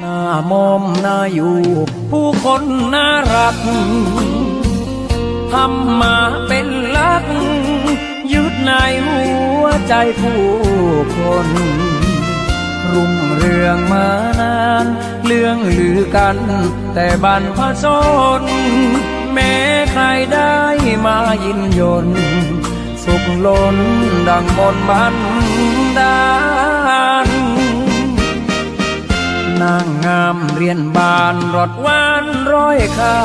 หน้ามอมหน้าอยู่ผู้คนน่ารักทำมาเป็นลัก ยึดในหัวใจผู้คนรุ่งเรืองมานานเรื่องลือกัน แต่บรรพชนแม้ใครได้มายินยนสุขล้นดังบนบันดา รถหวานร้อยขา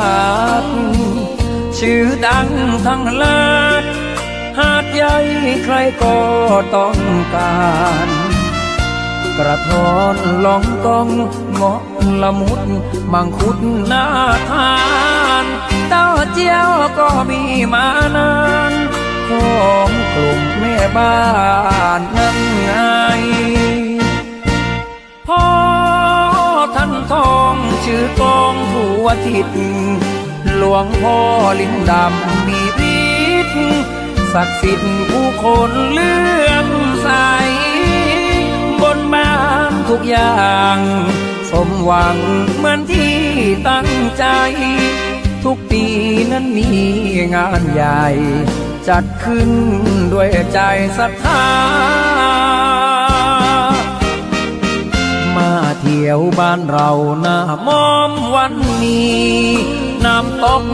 ด ชื่อดังทั้งลาด หาดใหญ่ใครก็ต้องการ กระทอนลองกองเงาะละมุดมังคุดน่าทานเต้าเจี้ยวก็มีมานาน ของกลุ่มแม่บ้านนั่นงพ่ ชื่อกองผัวทิศหลวงพ่อลิ้นดำมีฤทธิ์ศักดิ์สิทธิ์ผู้คนเลื่อมใสบนบานทุกอย่าง สมหวังเหมือนที่ตั้งใจ ทุกปีนั้นมีงานใหญ่ จัดขึ้นด้วยใจศรัทธา เดี่ยวบ้านเราหน้ามอมวันนี้ น้ำตก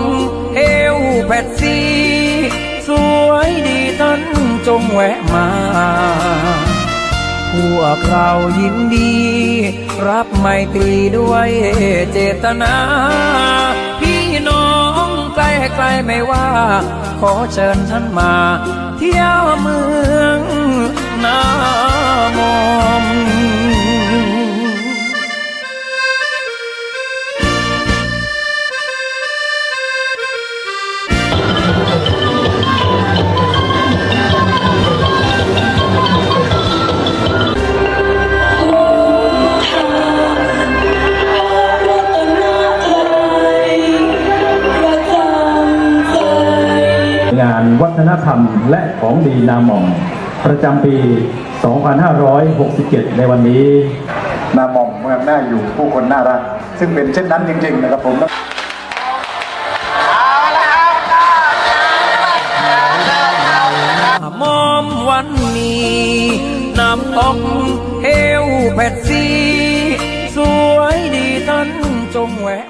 เอวแผดสี สวยดีท่านจงแวะมา พวกเรายินดี รับไมตรีด้วยเจตนา พี่น้องใกล้ไกลไม่ว่า ขอเชิญท่านมา เที่ยวเมืองานวัฒนธรรมและของดีนาหม่อมประจำปี 2567 ในวันนี้นาหม่อมเมืองน่าอยู่ผู้คนน่ารัก ซึ่งเป็นเช่นนั้นจริง ๆ นะครับผมมอมวันนี้น้ำตกเอวแผดสี สวยดีท่านจงแวะ